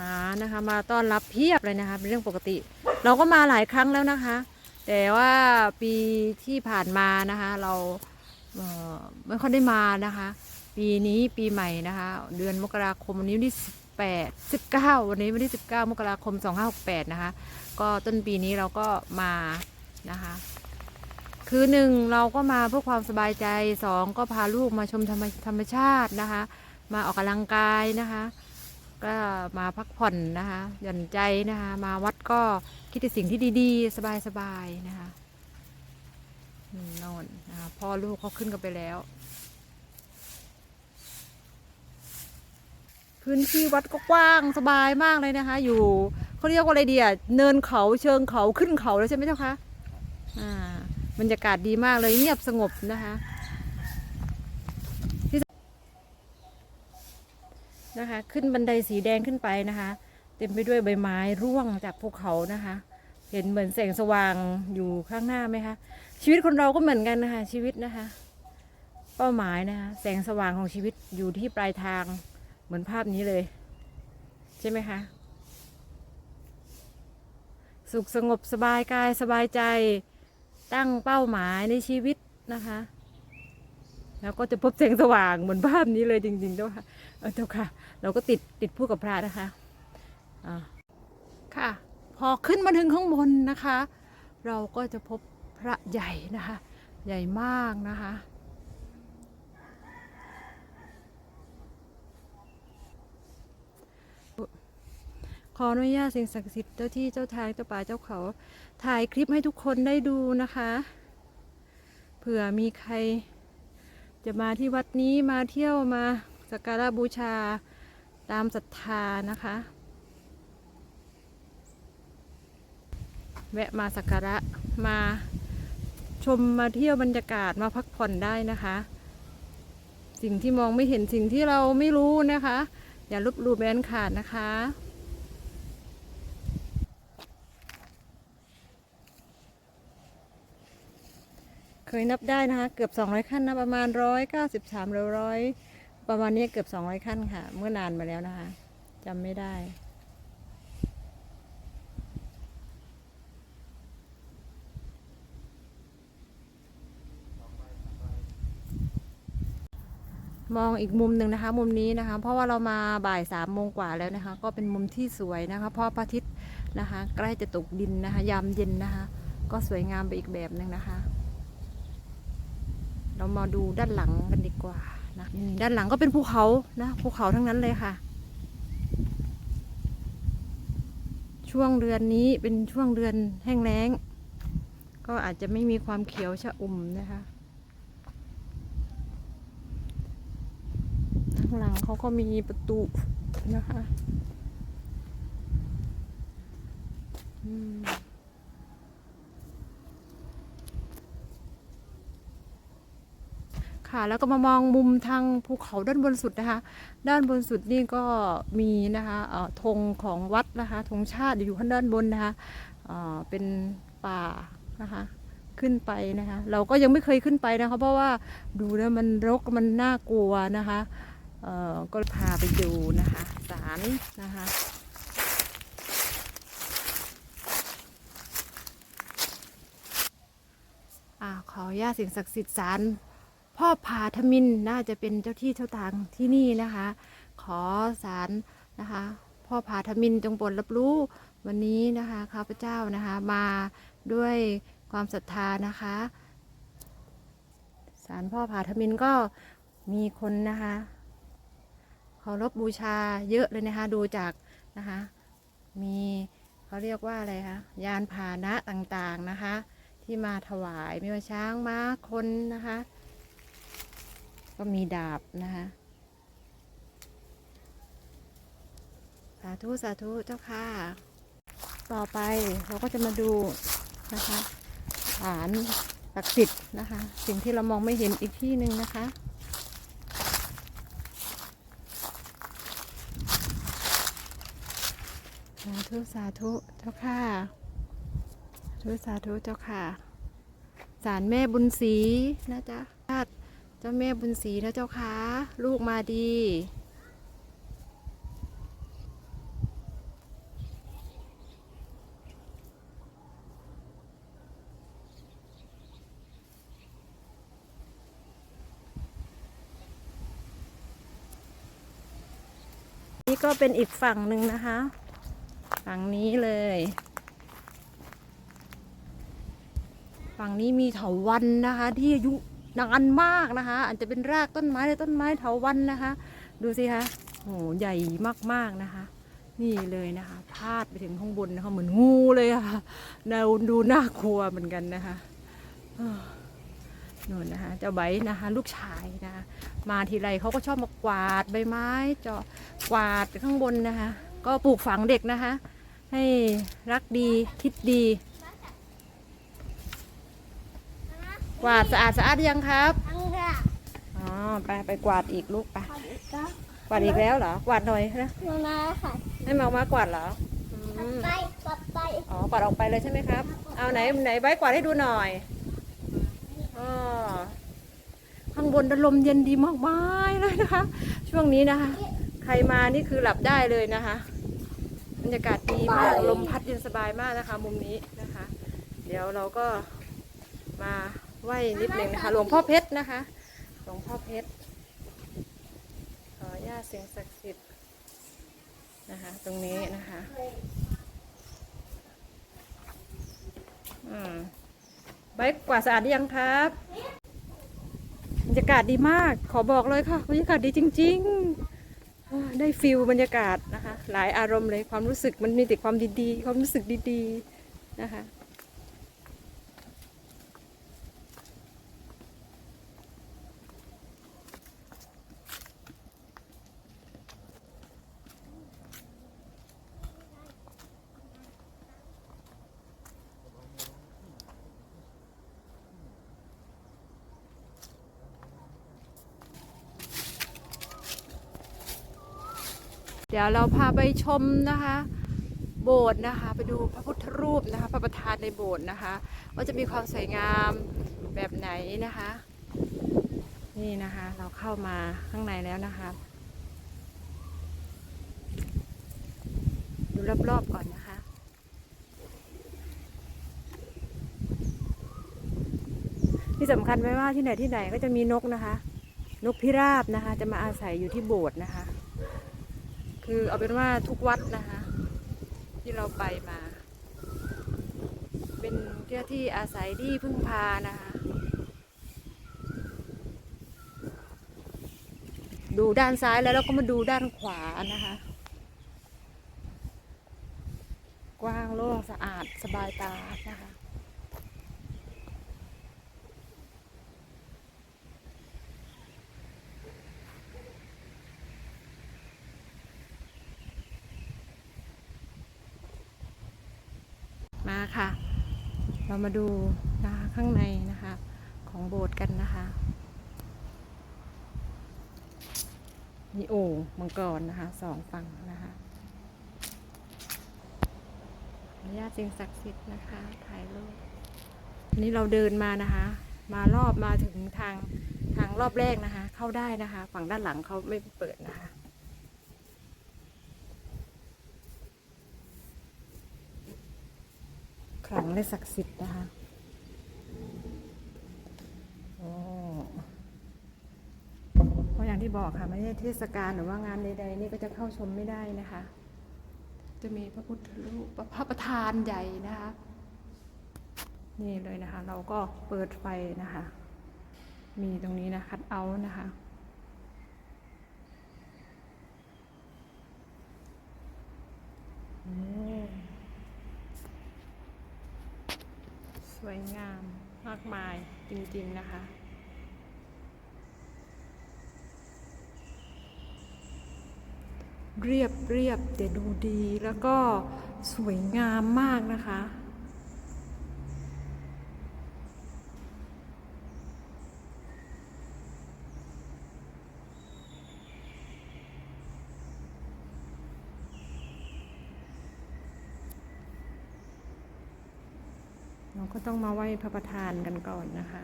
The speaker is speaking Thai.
มานะคะมาต้อนรับเพียบเลยนะคะ เป็นเรื่องปกติ เราก็มาหลายครั้งแล้วนะคะ แต่ว่าปีที่ผ่านมานะคะ เราเไม่ค่อยได้มานะคะ ปีนี้ปีใหม่นะคะ เดือนมกราคมวันนี้วันที่สิบแปดสิบเก้าวันนี้วันที่สิบเก้ามกราคมสองห้าหกแปดนะคะ ก็ต้นปีนี้เราก็มานะคะ คือหนึ่งเราก็มาเพื่อความสบายใจสองก็พาลูกมาชมธรรมธรรมชาตินะคะ มาออกกำลังกายนะคะ ก็มาพักผ่อนนะคะหย่อนใจนะคะ มาวัดก็คิดแต่สิ่งที่ดีๆ สบายๆนะคะนอนนะคะพ่อลูกเขาขึ้นกันไปแล้ว พื้นที่วัดก็กว้างสบายมากเลยนะคะ อยู่เขาเรียกว่าอะไรดีอะเนินเขาเชิงเขาขึ้นเขาแล้วใช่ไหมเจ้าคะอ่าบรรยากาศดีมากเลยเงียบสงบนะคะ นะคะ ขึ้นบันไดสีแดงขึ้นไปนะคะ เต็มไปด้วยใบไม้ร่วงจากภูเขานะคะ เห็นเหมือนแสงสว่างอยู่ข้างหน้าไหมคะ ชีวิตคนเราก็เหมือนกันนะคะ ชีวิตนะคะ เป้าหมายนะคะแสงสว่างของชีวิตอยู่ที่ปลายทางเหมือนภาพนี้เลย ใช่ไหมคะ สุขสงบสบายกายสบายใจตั้งเป้าหมายในชีวิตนะคะ แล้วก็จะพบแสงสว่างเหมือนภาพนี้เลยจริงๆเจ้าค่ะ เออเจ้าค่ะ เราก็ติดติดพูดกับพระนะคะอ่าค่ะ พอขึ้นมาถึงข้างบนนะคะ เราก็จะพบพระใหญ่นะคะ ใหญ่มากนะคะขออนุญาตสิ่งศักดิ์สิทธิ์เจ้าที่เจ้าทางเจ้าป่าเจ้าเขา ถ่ายคลิปให้ทุกคนได้ดูนะคะ เผื่อมีใครจะมาที่วัดนี้มาเที่ยวมา สักการะบูชาตามศรัทธานะคะ แวะมาสักการะมาชมมาเที่ยวบรรยากาศมาพักผ่อนได้นะคะ สิ่งที่มองไม่เห็นสิ่งที่เราไม่รู้นะคะ อย่าลบหลู่แบนขาดนะคะเคยนับได้นะคะ เกือบ 200 ขั้นนะประมาณ 193หรือร้อย ประมาณนี้เกือบ200ขั้นค่ะ เมื่อนานมาแล้วนะคะจำไม่ได้มองอีกมุมหนึ่งนะคะ มุมนี้นะคะ เพราะว่าเรามาบ่ายสามโมงกว่าแล้วนะคะ ก็เป็นมุมที่สวยนะคะ เพราะพระอาทิตย์นะคะ ใกล้จะตกดินนะคะ ยามเย็นนะคะ ก็สวยงามไปอีกแบบหนึ่งนะคะ เรามาดูด้านหลังกันดีกว่า นะอืมด้านหลังก็เป็นภูเขานะภูเขาทั้งนั้นเลยค่ะ ช่วงเดือนนี้เป็นช่วงเดือนแห้งแล้ง ก็อาจจะไม่มีความเขียวชะอุ่มนะคะข้างหลังเขาก็มีประตูนะคะ อืม ค่ะ แล้วก็มามองมุมทางภูเขาด้านบนสุดนะคะ ด้านบนสุดนี่ก็มีนะคะธงของวัดนะคะธงชาติอยู่ข้างด้านบนนะคะเเป็นป่านะคะขึ้นไปนะคะ เราก็ยังไม่เคยขึ้นไปนะคะ เพราะว่าดูแล้วมันรกมันน่ากลัวนะคะก็พาไปดูนะคะศาลนะคะขออนุญาตสิ่งศักดิ์สิทธิ์ศาล พ่อผาทมินน่าจะเป็นเจ้าที่เจ้าทางที่นี่นะคะ ขอสารนะคะ พ่อผาทมินจงโปรดรับรู้วันนี้นะคะข้าพเจ้านะคะมาด้วยความศรัทธานะคะสารพ่อผาทมินก็มีคนนะคะเคารพบูชาเยอะเลยนะคะ ดูจากนะคะ มีเขาเรียกว่าอะไรคะยานพาหนะต่างๆนะคะ ที่มาถวายไม่ว่าช้างม้าคนนะคะ ก็มีดาบนะคะสาธุ สาธุเจ้าค่ะ ต่อไปเราก็จะมาดูนะคะฐานศักดิ์สิทธิ์นะคะ สิ่งที่เรามองไม่เห็นอีกที่หนึ่งนะคะสาธุ สาธุเจ้าค่ะสาธุสาธุเจ้าค่ะศาลแม่บุญศรีนะจ๊ะ เจ้าแม่บุญศรีนะเจ้าคะลูกมาดี นี่ก็เป็นอีกฝั่งหนึ่งนะคะ ฝั่งนี้เลย ฝั่งนี้มีเถาวันนะคะ ที่อายุ นานมากนะคะ อาจจะเป็นรากต้นไม้หรือต้นไม้เถาวันนะคะ ดูสิคะโอ้โหใหญ่มากๆนะคะ นี่เลยนะคะ พาดไปถึงข้างบนนะคะเหมือนงูเลยอะค่ะแนวดูน่ากลัวเหมือนกันนะคะนู่นนะคะเจ้าไบนะคะ ลูกชายนะคะมาทีไรเขาก็ชอบมากวาดใบไม้เจาะกวาดข้างบนนะคะ ก็ปลูกฝังเด็กนะคะ ให้รักดีคิดดี กวาดสะอาดสะอาดยังครับทั้งค่ะอ๋อไปไปกวาดอีกลูกไปขอบคุณครับกวาดอีกแล้วเหรอกวาดหน่อยนะมามาค่ะให้มามากวาดเหรออืมไปกลับไปอ๋อกวาดออกไปเลยใช่ไหมครับ เอาไหนไหนใบกวาดให้ดูหน่อยอ๋อข้างบนลมเย็นดีมากๆเลยนะคะ ช่วงนี้นะคะ ใครมานี่คือหลับได้เลยนะคะบรรยากาศดีมากลมพัดเย็นสบายมากนะคะ มุมนี้นะคะ เดี๋ยวเราก็มา ไหว้นิดนึงนะคะหลวงพ่อเพชรนะคะ หลวงพ่อเพชรขอญาตเสียงศักดิ์สิทธิ์นะคะ ตรงนี้นะคะใบกว่าสะอาดหรือยังครับบรรยากาศดีมาก ขอบอกเลยค่ะบรรยากาศดีจริง ๆ ได้ฟิลบรรยากาศนะคะ หลายอารมณ์เลยความรู้สึกมันมีแต่ความดีๆ ความรู้สึกดีๆนะคะ เดี๋ยวเราพาไปชมนะคะ โบสถ์นะคะ ไปดูพระพุทธรูปนะคะ พระประธานในโบสถ์นะคะ ว่าจะมีความสวยงามแบบไหนนะคะ นี่นะคะเราเข้ามาข้างในแล้วนะคะ ดูรอบๆก่อนนะคะที่สำคัญไว้ว่าที่ไหนที่ไหนก็จะมีนกนะคะ นกพิราบนะคะ จะมาอาศัยอยู่ที่โบสถ์นะคะ คือเอาเป็นว่าทุกวัดนะคะ ที่เราไปมา เป็นเจ้าที่อาศัยที่พึ่งพานะคะ ดูด้านซ้ายแล้วเราก็มาดูด้านขวานะคะ กว้างโล่งสะอาดสบายตานะคะ คะ เรามาดูนะคะข้างในนะคะของโบสถ์กันนะคะมีโอ่งมังกรนะคะสองฝั่งนะคะออนุญาตสิ่งศักดิ์สิทธิ์นะคะถ่ายรูปอันนี้เราเดินมานะคะ มารอบมาถึงทางทางรอบแรกนะคะ เข้าได้นะคะ ฝั่งด้านหลังเขาไม่เปิดนะคะ ขลังและศักดิ์สิทธิ์นะคะโอ้เพราะอย่างที่บอกค่ะ ไม่ใช่เทศกาลหรือว่างานใดๆนี่ก็จะเข้าชมไม่ได้นะคะ จะมีพระพุทธรูปพระประธานใหญ่นะคะ นี่เลยนะคะ เราก็เปิดไฟนะคะ มีตรงนี้นะคัดเอาท์นะคะโอ้ สวยงามมากมายจริงๆนะคะ เรียบเรียบแต่ดูดีแล้วก็สวยงามมากนะคะ เราก็ต้องมาไหว้พระประธานกันก่อนนะคะ